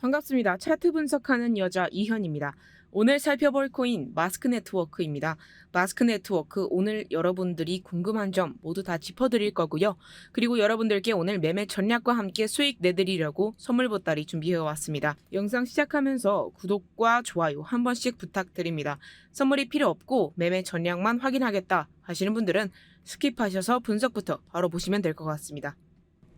반갑습니다. 차트 분석하는 여자 이현입니다. 오늘 살펴볼 코인 마스크 네트워크입니다. 마스크 네트워크 오늘 여러분들이 궁금한 점 모두 다 짚어드릴 거고요. 그리고 여러분들께 오늘 매매 전략과 함께 수익 내드리려고 선물 보따리 준비해 왔습니다. 영상 시작하면서 구독과 좋아요 한 번씩 부탁드립니다. 선물이 필요 없고 매매 전략만 확인하겠다 하시는 분들은 스킵하셔서 분석부터 바로 보시면 될 것 같습니다.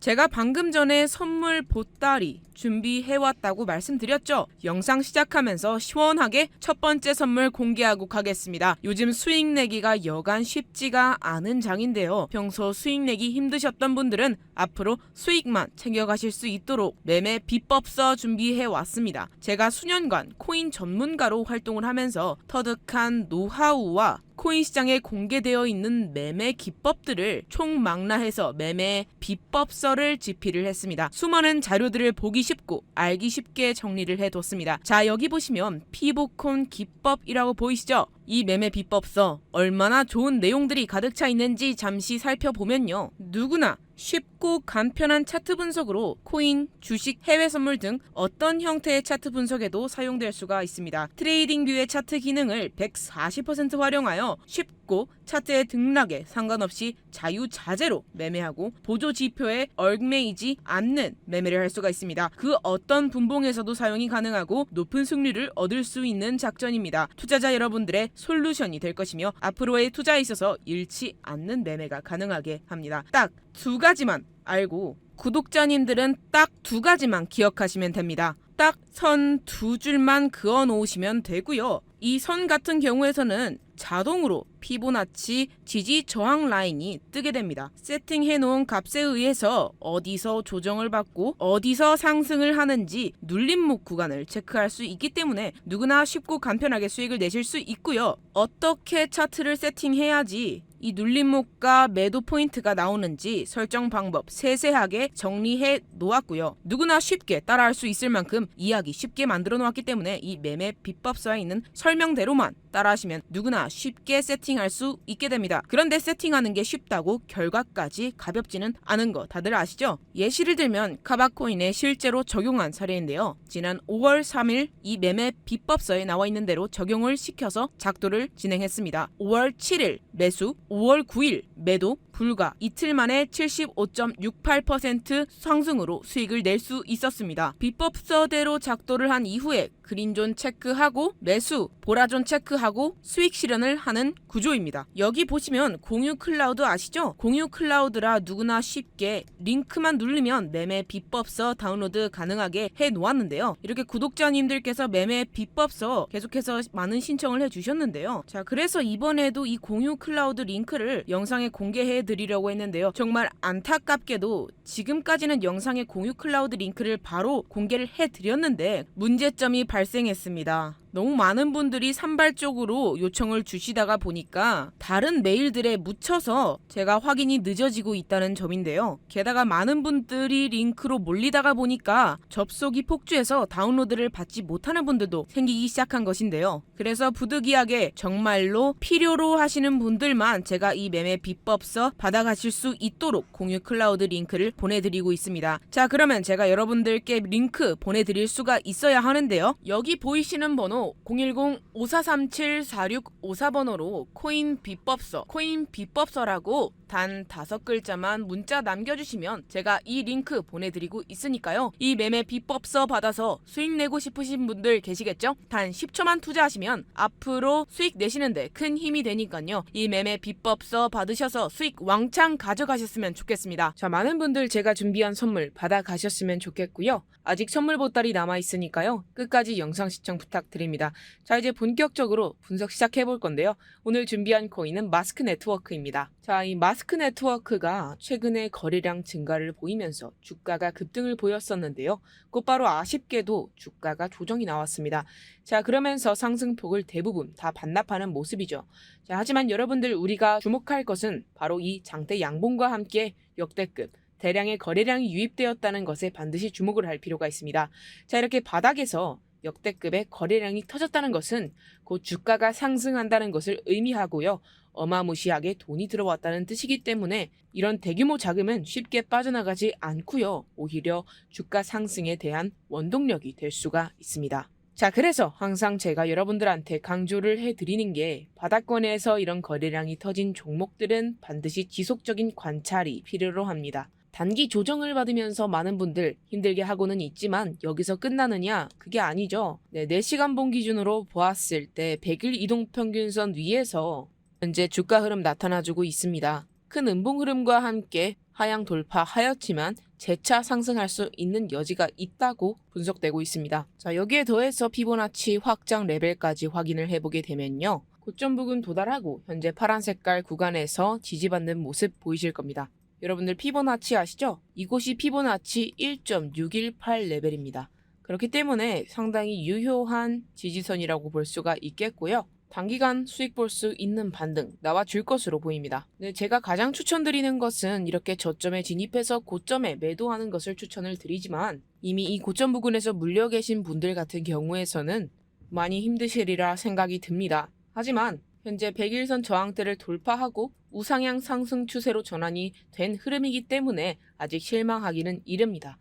제가 방금 전에 선물 보따리 준비해왔다고 말씀드렸죠? 영상 시작하면서 시원하게 첫 번째 선물 공개하고 가겠습니다. 요즘 수익 내기가 여간 쉽지가 않은 장인데요. 평소 수익 내기 힘드셨던 분들은 앞으로 수익만 챙겨가실 수 있도록 매매 비법서 준비해왔습니다. 제가 수년간 코인 전문가로 활동을 하면서 터득한 노하우와 코인 시장에 공개되어 있는 매매 기법들을 총망라해서 매매 비법서를 집필을 했습니다. 수많은 자료들을 보기 쉽고 알기 쉽게 정리를 해뒀습니다. 자 여기 보시면 피보콘 기법이라고 보이시죠? 이 매매 비법서 얼마나 좋은 내용들이 가득 차 있는지 잠시 살펴보면요. 누구나 쉽고 간편한 차트 분석으로 코인, 주식, 해외 선물 등 어떤 형태의 차트 분석에도 사용될 수가 있습니다. 트레이딩 뷰의 차트 기능을 140% 활용하여 쉽고 차트의 등락에 상관없이 자유자재로 매매하고 보조 지표에 얽매이지 않는 매매를 할 수가 있습니다. 그 어떤 분봉에서도 사용이 가능하고 높은 승률을 얻을 수 있는 작전입니다. 투자자 여러분들의 솔루션이 될 것이며 앞으로의 투자에 있어서 잃지 않는 매매가 가능하게 합니다. 딱 두 가지만 알고 구독자님들은 딱 두 가지만 기억하시면 됩니다. 딱 선 두 줄만 그어 놓으시면 되고요. 이 선 같은 경우에서는 자동으로 피보나치 지지 저항 라인이 뜨게 됩니다. 세팅해 놓은 값에 의해서 어디서 조정을 받고 어디서 상승을 하는지 눌림목 구간을 체크할 수 있기 때문에 누구나 쉽고 간편하게 수익을 내실 수 있고요. 어떻게 차트를 세팅해야지 이 눌림목과 매도 포인트가 나오는지 설정 방법 세세하게 정리해 놓았고요. 누구나 쉽게 따라할 수 있을 만큼 이야기 쉽게 만들어 놓았기 때문에 이 매매 비법서에 있는 설명대로만 따라하시면 누구나 쉽게 세팅 할 수 있게 됩니다. 그런데 세팅하는 게 쉽다고 결과까지 가볍지는 않은 거 다들 아시죠? 예시를 들면 카바코인에 실제로 적용한 사례인데요. 지난 5월 3일 이 매매 비법서에 나와 있는 대로 적용을 시켜서 작도를 진행했습니다. 5월 7일 매수, 5월 9일 매도, 불과 이틀 만에 75.68% 상승으로 수익을 낼 수 있었습니다. 비법서대로 작도를 한 이후에 그린존 체크하고 매수, 보라존 체크하고 수익 실현을 하는 구조입니다. 여기 보시면 공유 클라우드 아시죠? 공유 클라우드라 누구나 쉽게 링크만 누르면 매매 비법서 다운로드 가능하게 해 놓았는데요. 이렇게 구독자님들께서 매매 비법서 계속해서 많은 신청을 해 주셨는데요. 자, 그래서 이번에도 이 공유 클라우드 링크를 영상에 공개해 드리려고 했는데요. 정말 안타깝게도 지금까지는 영상에 공유 클라우드 링크를 바로 공개를 해 드렸는데 문제점이 발생했습니다. 너무 많은 분들이 산발적으로 요청을 주시다가 보니까 다른 메일들에 묻혀서 제가 확인이 늦어지고 있다는 점인데요. 게다가 많은 분들이 링크로 몰리다가 보니까 접속이 폭주해서 다운로드를 받지 못하는 분들도 생기기 시작한 것인데요. 그래서 부득이하게 정말로 필요로 하시는 분들만 제가 이 매매 비법서 받아가실 수 있도록 공유 클라우드 링크를 보내드리고 있습니다. 자, 그러면 제가 여러분들께 링크 보내드릴 수가 있어야 하는데요. 여기 보이시는 번호 010-5437-4654번호로 코인 비법서, 코인 비법서라고 단 다섯 글자만 문자 남겨주시면 제가 이 링크 보내드리고 있으니까요. 이 매매 비법서 받아서 수익 내고 싶으신 분들 계시겠죠? 단 10초만 투자하시면 앞으로 수익 내시는데 큰 힘이 되니까요. 이 매매 비법서 받으셔서 수익 왕창 가져가셨으면 좋겠습니다. 자, 많은 분들 제가 준비한 선물 받아가셨으면 좋겠고요. 아직 선물 보따리 남아있으니까요. 끝까지 영상 시청 부탁드립 니다. 자, 이제 본격적으로 분석 시작해 볼 건데요. 오늘 준비한 코인은 마스크 네트워크입니다. 자, 이 마스크 네트워크가 최근에 거래량 증가를 보이면서 주가가 급등을 보였었는데요. 곧바로 아쉽게도 주가가 조정이 나왔습니다. 자, 그러면서 상승폭을 대부분 다 반납하는 모습이죠. 자, 하지만 여러분들 우리가 주목할 것은 바로 이 장대 양봉과 함께 역대급 대량의 거래량이 유입되었다는 것에 반드시 주목을 할 필요가 있습니다. 자, 이렇게 바닥에서 역대급의 거래량이 터졌다는 것은 곧 주가가 상승한다는 것을 의미하고요. 어마무시하게 돈이 들어왔다는 뜻이기 때문에 이런 대규모 자금은 쉽게 빠져나가지 않고요. 오히려 주가 상승에 대한 원동력이 될 수가 있습니다. 자, 그래서 항상 제가 여러분들한테 강조를 해드리는 게 바닥권에서 이런 거래량이 터진 종목들은 반드시 지속적인 관찰이 필요로 합니다. 단기 조정을 받으면서 많은 분들 힘들게 하고는 있지만 여기서 끝나느냐? 그게 아니죠. 네, 4시간 본 기준으로 보았을 때 100일 이동 평균선 위에서 현재 주가 흐름 나타나주고 있습니다. 큰 음봉 흐름과 함께 하향 돌파하였지만 재차 상승할 수 있는 여지가 있다고 분석되고 있습니다. 자, 여기에 더해서 피보나치 확장 레벨까지 확인을 해보게 되면요. 고점 부근 도달하고 현재 파란 색깔 구간에서 지지받는 모습 보이실 겁니다. 여러분들 피보나치 아시죠? 이곳이 피보나치 1.618 레벨입니다. 그렇기 때문에 상당히 유효한 지지선이라고 볼 수가 있겠고요. 단기간 수익 볼 수 있는 반등 나와 줄 것으로 보입니다. 네, 제가 가장 추천드리는 것은 이렇게 저점에 진입해서 고점에 매도하는 것을 추천을 드리지만 이미 이 고점 부근에서 물려 계신 분들 같은 경우에서는 많이 힘드시리라 생각이 듭니다. 하지만 현재 100일선 저항대를 돌파하고 우상향 상승 추세로 전환이 된 흐름이기 때문에 아직 실망하기는 이릅니다.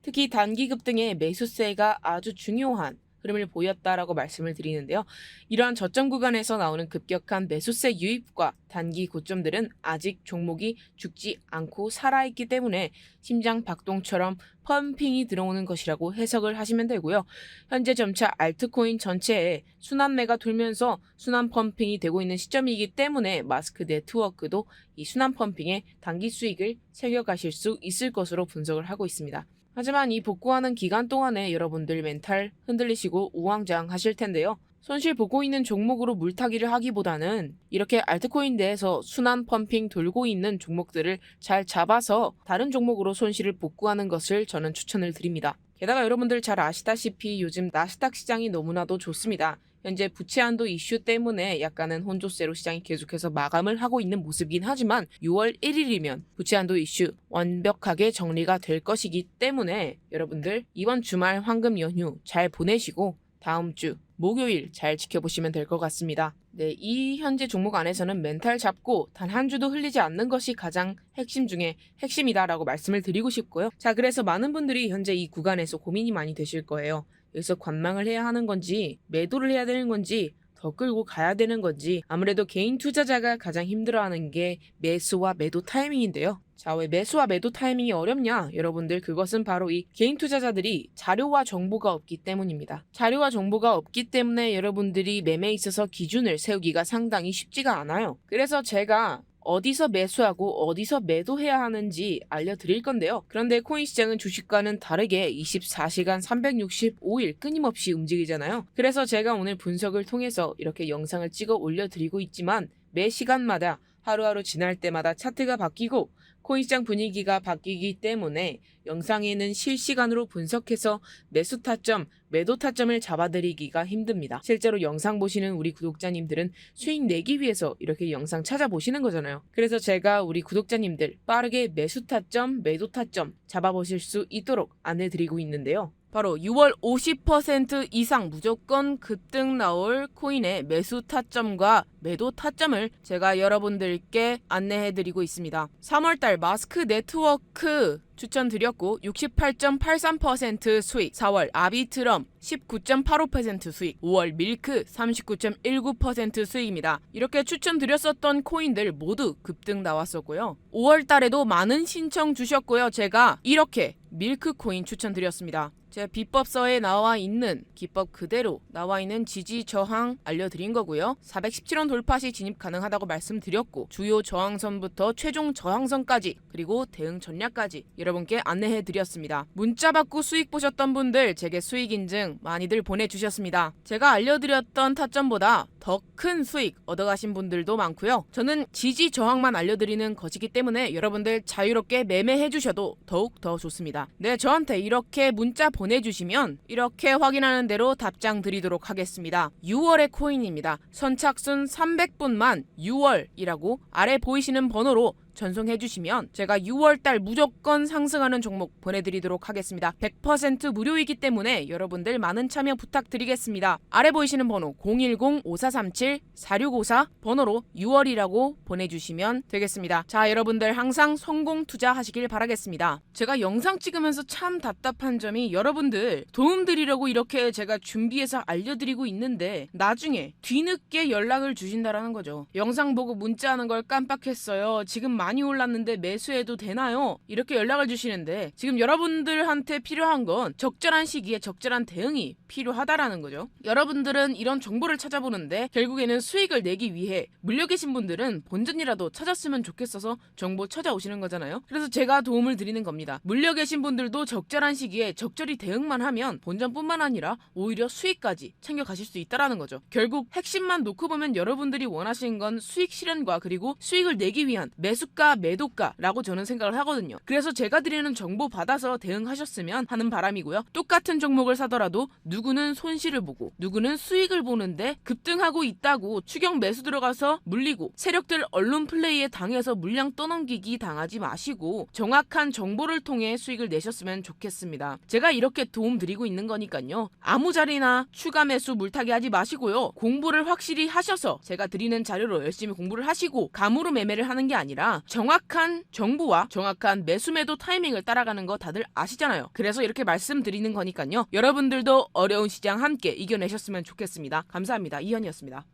특히 단기 급등의 매수세가 아주 중요한 흐름을 보였다라고 말씀을 드리는데요. 이러한 저점 구간에서 나오는 급격한 매수세 유입과 단기 고점들은 아직 종목이 죽지 않고 살아있기 때문에 심장 박동처럼 펌핑이 들어오는 것이라고 해석을 하시면 되고요. 현재 점차 알트코인 전체에 순환매가 돌면서 순환 펌핑이 되고 있는 시점이기 때문에 마스크 네트워크도 이 순환 펌핑에 단기 수익을 새겨가실 수 있을 것으로 분석을 하고 있습니다. 하지만 이 복구하는 기간 동안에 여러분들 멘탈 흔들리시고 우왕좌왕 하실 텐데요. 손실 보고 있는 종목으로 물타기를 하기보다는 이렇게 알트코인 내에서 순환 펌핑 돌고 있는 종목들을 잘 잡아서 다른 종목으로 손실을 복구하는 것을 저는 추천을 드립니다. 게다가 여러분들 잘 아시다시피 요즘 나스닥 시장이 너무나도 좋습니다. 현재 부채 한도 이슈 때문에 약간은 혼조세로 시장이 계속해서 마감을 하고 있는 모습이긴 하지만 6월 1일이면 부채 한도 이슈 완벽하게 정리가 될 것이기 때문에 여러분들 이번 주말 황금 연휴 잘 보내시고 다음 주 목요일 잘 지켜보시면 될 것 같습니다. 네, 이 현재 종목 안에서는 멘탈 잡고 단 한 주도 흘리지 않는 것이 가장 핵심 중에 핵심이다라고 말씀을 드리고 싶고요. 자, 그래서 많은 분들이 현재 이 구간에서 고민이 많이 되실 거예요. 여기서 관망을 해야 하는 건지 매도를 해야 되는 건지 더 끌고 가야 되는 건지 아무래도 개인 투자자가 가장 힘들어하는 게 매수와 매도 타이밍인데요. 자, 왜 매수와 매도 타이밍이 어렵냐? 여러분들 그것은 바로 이 개인 투자자들이 자료와 정보가 없기 때문입니다. 자료와 정보가 없기 때문에 여러분들이 매매에 있어서 기준을 세우기가 상당히 쉽지가 않아요. 그래서 제가 어디서 매수하고 어디서 매도해야 하는지 알려드릴 건데요. 그런데 코인 시장은 주식과는 다르게 24시간 365일 끊임없이 움직이잖아요. 그래서 제가 오늘 분석을 통해서 이렇게 영상을 찍어 올려드리고 있지만 매 시간마다 하루하루 지날 때마다 차트가 바뀌고 코인시장 분위기가 바뀌기 때문에 영상에는 실시간으로 분석해서 매수 타점, 매도 타점을 잡아드리기가 힘듭니다. 실제로 영상 보시는 우리 구독자님들은 수익 내기 위해서 이렇게 영상 찾아보시는 거잖아요. 그래서 제가 우리 구독자님들 빠르게 매수 타점, 매도 타점 잡아보실 수 있도록 안내드리고 있는데요. 바로 6월 50% 이상 무조건 급등 나올 코인의 매수 타점과 매도 타점을 제가 여러분들께 안내해 드리고 있습니다. 3월달 마스크 네트워크 추천드렸고 68.83% 수익 4월 아비트럼 19.85% 수익 5월 밀크 39.19% 수익입니다. 이렇게 추천드렸었던 코인들 모두 급등 나왔었고요. 5월 달에도 많은 신청 주셨고요. 제가 이렇게 밀크 코인 추천드렸습니다. 제 비법서에 나와 있는 기법 그대로 나와 있는 지지 저항 알려드린 거고요. 417원 돌파 시 진입 가능하다고 말씀드렸고 주요 저항선부터 최종 저항선까지 그리고 대응 전략까지 여러분께 안내해 드렸습니다. 문자 받고 수익 보셨던 분들 제게 수익 인증 많이들 보내주셨습니다. 제가 알려드렸던 타점보다 더 큰 수익 얻어가신 분들도 많고요. 저는 지지 저항만 알려드리는 것이기 때문에 여러분들 자유롭게 매매해 주셔도 더욱 더 좋습니다. 네, 저한테 이렇게 문자 보내주시면 이렇게 확인하는 대로 답장 드리도록 하겠습니다. 6월의 코인입니다. 선착순 300분만 6월이라고 아래 보이시는 번호로 전송해 주시면 제가 6월달 무조건 상승하는 종목 보내드리도록 하겠습니다. 100% 무료이기 때문에 여러분들 많은 참여 부탁드리겠습니다. 아래 보이시는 번호 010-5437-4654 번호로 6월이라고 보내주시면 되겠습니다. 자 여러분들 항상 성공 투자하시길 바라겠습니다. 제가 영상 찍으면서 참 답답한 점이 여러분들 도움 드리려고 이렇게 제가 준비해서 알려드리고 있는데 나중에 뒤늦게 연락을 주신다라는 거죠. 영상 보고 문자하는 걸 깜빡했어요. 지금 많이 올랐는데 매수해도 되나요? 이렇게 연락을 주시는데 지금 여러분들한테 필요한 건 적절한 시기에 적절한 대응이 필요하다라는 거죠. 여러분들은 이런 정보를 찾아보는데 결국에는 수익을 내기 위해 물려 계신 분들은 본전이라도 찾았으면 좋겠어서 정보 찾아오시는 거잖아요. 그래서 제가 도움을 드리는 겁니다. 물려 계신 분들도 적절한 시기에 적절히 대응만 하면 본전뿐만 아니라 오히려 수익까지 챙겨 가실 수 있다라는 거죠. 결국 핵심만 놓고 보면 여러분들이 원하시는 건 수익 실현과 그리고 수익을 내기 위한 매수 가, 매도가라고 저는 생각을 하거든요. 그래서 제가 드리는 정보 받아서 대응하셨으면 하는 바람이고요. 똑같은 종목을 사더라도 누구는 손실을 보고 누구는 수익을 보는데 급등하고 있다고 추경 매수 들어가서 물리고 세력들 언론 플레이에 당해서 물량 떠넘기기 당하지 마시고 정확한 정보를 통해 수익을 내셨으면 좋겠습니다. 제가 이렇게 도움 드리고 있는 거니까요. 아무 자리나 추가 매수 물타기 하지 마시고요. 공부를 확실히 하셔서 제가 드리는 자료로 열심히 공부를 하시고 감으로 매매를 하는 게 아니라 정확한 정보와 정확한 매수 매도 타이밍을 따라가는 거 다들 아시잖아요. 그래서 이렇게 말씀드리는 거니까요. 여러분들도 어려운 시장 함께 이겨내셨으면 좋겠습니다. 감사합니다. 이현이었습니다.